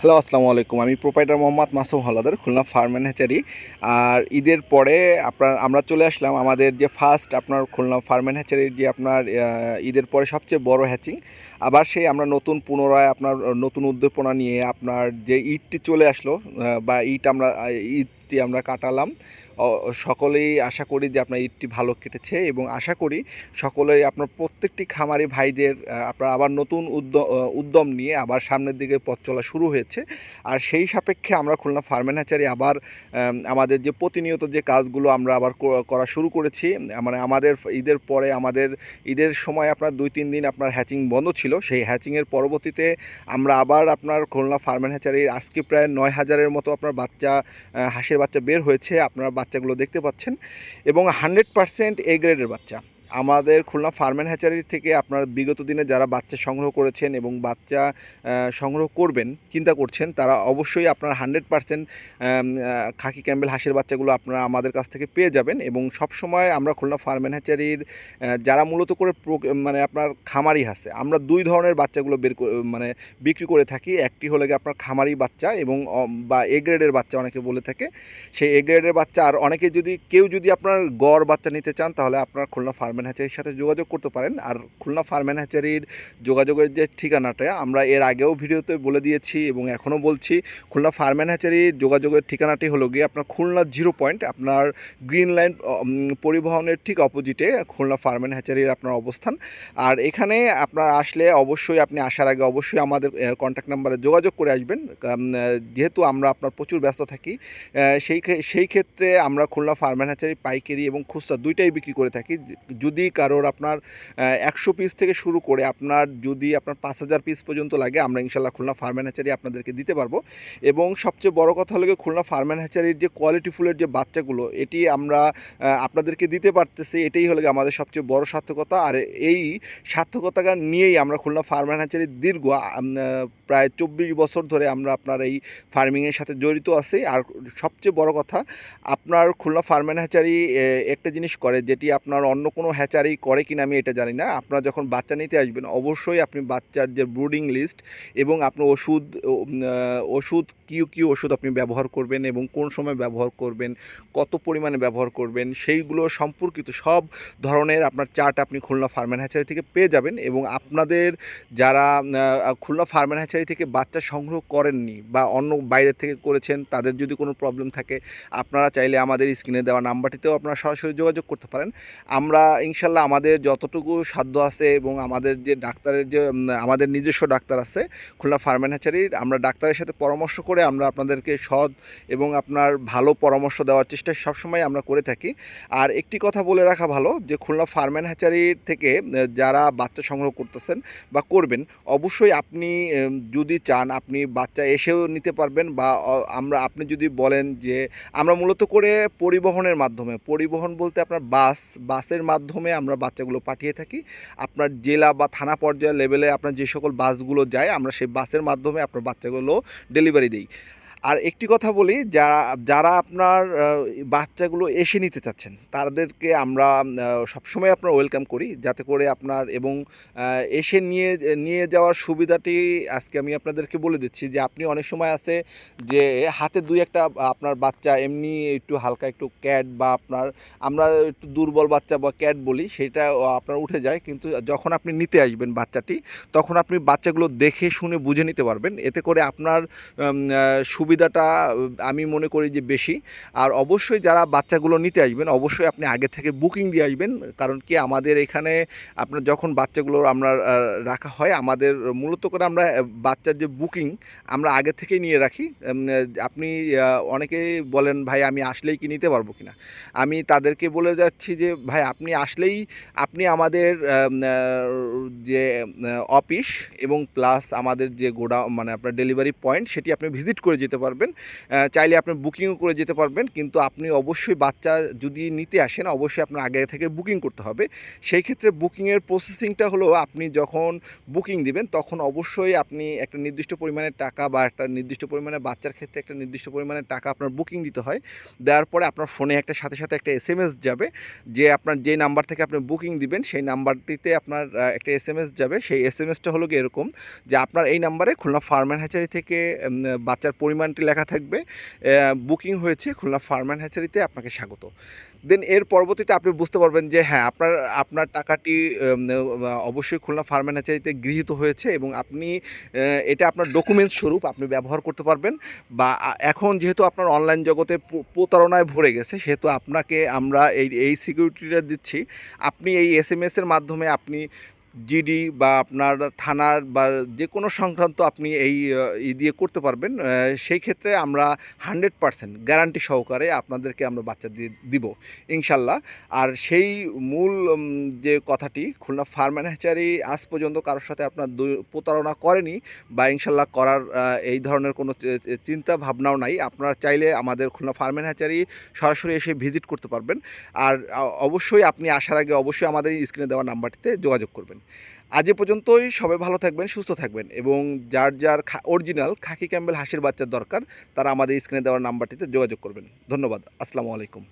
Hello, আসসালামু আলাইকুম। আমি proprietor Mohammad Masum Haldar, Khulna farm and hatchery আর ঈদের পরে আপনার, আমরা চলে আসলাম আমাদের যে ফার্স্ট আপনার খুলনা ফার্ম অ্যান্ড হ্যাচারির যে আপনার ঈদের পরে সবচেয়ে বড় হ্যাচিং আবার সেই আমরা নতুন পুনরায় আপনার, নতুন উদ্দীপনা নিয়ে আপনার যে ঈদটি চলে আসলো বা ঈদ আমরা ঈদটি আমরা কাটালাম। সকলেই আশা করি যে আপনার ঈদটি ভালো কেটেছে এবং আশা করি সকলেই আপনার প্রত্যেকটি খামারি ভাইদের আপনার আবার নতুন উদ্যম নিয়ে আবার সামনের দিকে পথ চলা শুরু হয়েছে। আর সেই সাপেক্ষে আমরা খুলনা ফার্মেন হ্যাচারি আবার আমাদের যে প্রতিনিয়ত যে কাজগুলো আমরা আবার করা শুরু করেছি মানে আমাদের ঈদের পরে আমাদের, ঈদের সময় আপনার দুই, তিন দিন আপনার হ্যাচিং বন্ধ ছিল। সেই হ্যাচিংয়ের পরবর্তীতে আমরা আবার আপনার খুলনা ফার্মেন হ্যাচারির আজকে প্রায় নয় হাজারের মতো আপনার বাচ্চা হাঁসের বাচ্চা বের হয়েছে। আপনারা বাচ্চাগুলো দেখতে পাচ্ছেন এবং হান্ড্রেড পারসেন্ট এ গ্রেডের বাচ্চা। আমাদের খুলনা ফার্মেন হ্যাচারি থেকে আপনার বিগত দিনে যারা বাচ্চা সংগ্রহ করেছেন এবং বাচ্চা সংগ্রহ করবেন, চিন্তা করছেন, তারা অবশ্যই আপনার হান্ড্রেড পারসেন্ট খাকি ক্যাম্বেল হাঁসের বাচ্চাগুলো আপনারা আমাদের কাছ থেকে পেয়ে যাবেন এবং সব সময় আমরা খুলনা ফার্মেন হ্যাচারির যারা মূলত করে মানে আপনার খামারি হাসে, আমরা দুই ধরনের বাচ্চাগুলো বের মানে বিক্রি করে থাকি। একটি হলে গিয়ে আপনার খামারি বাচ্চা এবং বা এ গ্রেডের বাচ্চা অনেকে বলে থাকে। সেই এ গ্রেডের বাচ্চা আর অনেকে যদি, কেউ যদি আপনার গড় বাচ্চা নিতে চান, তাহলে আপনার খুলনা ফার্মেন হ্যাচারির সাথে যোগাযোগ করতে পারেন। আর খুলনা ফার্মেন হ্যাচারির যোগাযোগের যে ঠিকানাটা, আমরা এর আগেও ভিডিওতে বলে দিয়েছি এবং এখনও বলছি, খুলনা ফার্মেন হ্যাচারির যোগাযোগের ঠিকানাটি হলো গিয়ে আপনার খুলনা জিরো পয়েন্ট, আপনার গ্রিন লাইন পরিবহনের ঠিক অপোজিটে খুলনা ফার্মেন হ্যাচারির আপনার অবস্থান। আর এখানে আপনার আসলে অবশ্যই, আপনি আসার আগে অবশ্যই আমাদের কন্ট্যাক্ট নাম্বারে যোগাযোগ করে আসবেন। যেহেতু আমরা আপনার প্রচুর ব্যস্ত থাকি সেই সেই ক্ষেত্রে আমরা খুলনা ফার্মেন হ্যাচারি পাইকারি এবং খুচরা দুইটাই বিক্রি করে থাকি। যদি কারোর আপনার একশো পিস থেকে শুরু করে আপনার যদি আপনার পাঁচ হাজার পিস পর্যন্ত লাগে, আমরা ইনশাল্লাহ খুলনা ফার্মেন হ্যাচারি আপনাদেরকে দিতে পারব। এবং সবচেয়ে বড় কথা হলো খুলনা ফার্মেন হ্যাচারির যে কোয়ালিটি ফুলের যে বাচ্চাগুলো, এটি আমরা আপনাদেরকে দিতে পারতেছি। এটাই হলো আমাদের সবচেয়ে বড় সার্থকতা। আর এই সার্থকতা নিয়েই আমরা খুলনা ফার্মেন হ্যাচারির দীর্ঘ প্রায় চব্বিশ বছর ধরে আমরা আপনার এই ফার্মিংয়ের সাথে জড়িত আছি। আর সবচেয়ে বড় কথা, আপনার খুলনা ফার্মেন হ্যাচারি একটা জিনিস করে, যেটি আপনার অন্য কোনো হ্যাচারি করে কিনা আমি এটা জানি না। আপনারা যখন বাচ্চা নিতে আসবেন, অবশ্যই আপনি বাচ্চার যে ব্রুডিং লিস্ট এবং আপনার ওষুধ ওষুধ কি কি ওষুধ আপনি ব্যবহার করবেন এবং কোন সময় ব্যবহার করবেন, কত পরিমাণে ব্যবহার করবেন, সেইগুলো সম্পর্কিত সব ধরনের আপনার চার্ট আপনি খুলনা ফার্মেন হ্যাচারি থেকে পেয়ে যাবেন এবং আপনাদের যারা খুলনা ফার্মেন হ্যাচারি থেকে বাচ্চা সংগ্রহ করেননি বা অন্য বাইরে থেকে করেছেন, তাদের যদি কোনো প্রবলেম থাকে, আপনারা চাইলে আমাদের স্ক্রিনে দেওয়া নাম্বারটিতেও আপনারা সরাসরি যোগাযোগ করতে পারেন। আমরা ইনশাল্লাহ আমাদের যতটুকু সাধ্য আছে এবং আমাদের যে ডাক্তারের যে আমাদের নিজস্ব ডাক্তার আছে, খুলনা ফার্মেন হ্যাচারির আমরা ডাক্তারের সাথে পরামর্শ করে আমরা আপনাদেরকে সৎ এবং আপনার ভালো পরামর্শ দেওয়ার চেষ্টা সবসময় আমরা করে থাকি। আর একটি কথা বলে রাখা ভালো, যে খুলনা ফার্মেন হ্যাচারির থেকে যারা বাচ্চা সংগ্রহ করতেছেন বা করবেন, অবশ্যই আপনি যদি চান আপনি বাচ্চা এসেও নিতে পারবেন বা আমরা, আপনি যদি বলেন যে, আমরা মূলত করে পরিবহনের মাধ্যমে, পরিবহন বলতে আপনার বাস, বাসের মাধ্যমে আমরা বাচ্চাগুলো পাঠিয়ে থাকি। আপনার জেলা বা থানা পর্যায়ের লেভেলে আপনার যে সকল বাসগুলো যায়, আমরা সেই বাসের মাধ্যমে আপনার বাচ্চাগুলো ডেলিভারি দিই। আর একটি কথা বলি, যারা যারা আপনার বাচ্চাগুলো এসে নিতে চাচ্ছেন, তাদেরকে আমরা সবসময় আপনার ওয়েলকাম করি, যাতে করে আপনার এবং এসে নিয়ে নিয়ে যাওয়ার সুবিধাটি আজকে আমি আপনাদেরকে বলে দিচ্ছি যে আপনি অনেক সময় আছে যে হাতে দুই একটা, আপনার বাচ্চা এমনি একটু হালকা একটু ক্যাট বা আপনার, আমরা একটু দুর্বল বাচ্চা বা ক্যাট বলি, সেটা আপনার উঠে যায়, কিন্তু যখন আপনি নিতে আসবেন বাচ্চাটি, তখন আপনি বাচ্চাগুলো দেখে, শুনে, বুঝে নিতে পারবেন। এতে করে আপনার সুবিধাটা আমি মনে করি যে বেশি। আর অবশ্যই যারা বাচ্চাগুলো নিতে আসবেন, অবশ্যই আপনি আগে থেকে বুকিং দিয়ে আসবেন। কারণ কি আমাদের এখানে আপনার যখন বাচ্চাগুলো আমরা রাখা হয়, আমাদের মূলত করে আমরা বাচ্চার যে বুকিং আমরা আগে থেকেই নিয়ে রাখি। আপনি অনেকেই বলেন, ভাই, আমি আসলেই কি নিতে পারব কিনা? আমি তাদেরকে বলে যাচ্ছি যে, ভাই, আপনি আসলেই, আপনি আমাদের যে অফিস এবং প্লাস আমাদের যে গোডা মানে আপনার ডেলিভারি পয়েন্ট, সেটি আপনি ভিজিট করে যেতে যেতে পারবেন। চাইলে আপনি বুকিংও করে যেতে পারবেন, কিন্তু আপনি অবশ্যই বাচ্চা যদি নিতে আসেন, অবশ্যই আপনার আগে থেকে বুকিং করতে হবে। সেই ক্ষেত্রে বুকিংয়ের প্রসেসিংটা হলো, আপনি যখন বুকিং দিবেন, তখন অবশ্যই আপনি একটা নির্দিষ্ট পরিমাণের টাকা বা একটা নির্দিষ্ট পরিমাণে বাচ্চার ক্ষেত্রে একটা নির্দিষ্ট পরিমাণের টাকা আপনার বুকিং দিতে হয়। দেওয়ার পরে আপনার ফোনে একটা, সাথে সাথে একটা এস যাবে, যে আপনার যে নাম্বার থেকে আপনি বুকিং দিবেন, সেই নাম্বারটিতে আপনার একটা এস যাবে। সেই এস এম এসটা হলো এরকম যে আপনার এই নাম্বারে খুলনা ফার্ম অ্যান্ড হ্যাচারি থেকে বাচ্চার বাচ্চার পরিমাণটি লেখা থাকবে। বুকিং হয়েছে খুলনা ফার্ম অ্যান্ড হ্যাচারিতে, আপনাকে স্বাগত। দেন এর পরবর্তীতে আপনি বুঝতে পারবেন যে হ্যাঁ আপনার আপনার টাকাটি অবশ্যই খুলনা ফার্ম অ্যান্ড হ্যাচারিতে গৃহীত হয়েছে এবং আপনি এটা আপনার ডকুমেন্টস স্বরূপ, আপনি ব্যবহার করতে পারবেন বা এখন যেহেতু আপনার অনলাইন জগতে প্র- প্রতারণায় ভরে গেছে, সেহেতু আপনাকে আমরা এই এই সিকিউরিটিটা দিচ্ছি। আপনি এই এস এম এসের মাধ্যমে আপনি জিডি বা আপনার থানার বা যে কোনো সংক্রান্ত আপনি এই ই দিয়ে করতে পারবেন সেই ক্ষেত্রে আমরা হান্ড্রেড পার্সেন্ট গ্যারান্টি সহকারে আপনাদেরকে আমরা বাচ্চা দিয়ে দিব, ইনশাল্লাহ। আর সেই মূল যে কথাটি, খুলনা ফার্ম আজ পর্যন্ত কারোর সাথে আপনার প্রতারণা করেনি বা ইনশাল্লাহ করার এই ধরনের কোনো চিন্তা ভাবনাও নাই। আপনারা চাইলে আমাদের খুলনা ফার্ম সরাসরি এসে ভিজিট করতে পারবেন। আর অবশ্যই আপনি আসার আগে অবশ্যই আমাদের স্ক্রিনে দেওয়া নাম্বারটিতে যোগাযোগ করবেন। আজ পর্যন্তই। সবাই ভালো থাকবেন, সুস্থ থাকবেন এবং যার যার অরিজিনাল খাকি ক্যাম্বেল হাসির বাচ্চার দরকার, তারা আমাদের স্ক্রিনে দেওয়ার নাম্বারটিতে যোগাযোগ করবেন। ধন্যবাদ। আসসালামু আলাইকুম।